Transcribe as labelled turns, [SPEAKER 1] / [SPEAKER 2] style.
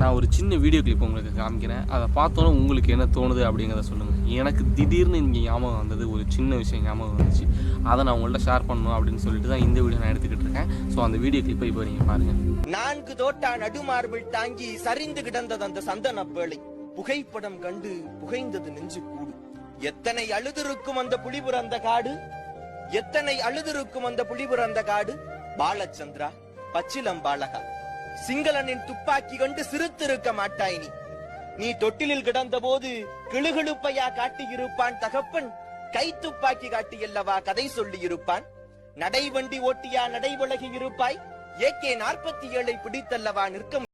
[SPEAKER 1] நான் ஒரு சின்ன வீடியோ கிளிப் உங்களுக்கு காமிக்கிறேன். அதை பார்த்தோன்னே உங்களுக்கு என்ன தோணுது அப்படிங்கிறத சொல்லுங்கள் எனக்கு திடீர்னு இங்கே ஞாபகம் வந்தது ஒரு சின்ன விஷயம் ஞாபகம் வந்துச்சு. அதை நான் உங்கள்ட்ட ஷேர் பண்ணணும் அப்படின்னு சொல்லிட்டு தான் இந்த வீடியோ நான் எடுத்துக்கிட்டு இருக்கேன். ஸோ அந்த வீடியோ கிளிப்பை இப்போ நீங்கள் பாருங்கள்
[SPEAKER 2] நான்கு தோட்டா நடுமார்பில் தாங்கி சரிந்து கிடந்தது அந்த சந்தன வேளை புகைப்படம் கண்டு புகைந்தது நெஞ்சு கூடு எத்தனை அழுதிருக்கும் அந்த புலிபுரந்த காடு? எத்தனை அழுதிருக்கும் அந்த புலிபுரந்த காடு? பாலச்சந்திரா பச்சிலம் பாலகா சிங்களனின் துப்பாக்கி கொண்டு சிரித்திருக்க மாட்டாய் நீ. நீ தொட்டிலில் கிடந்த போது கிளுகிழுப்பையா காட்டியிருப்பான் தகப்பன்? கை துப்பாக்கி காட்டியல்லவா கதை சொல்லி இருப்பான் நடைவண்டி ஓட்டியா நடைவிலகி இருப்பாய்? ஏகே நாற்பத்தி ஏழை பிடித்தல்லவா நிற்க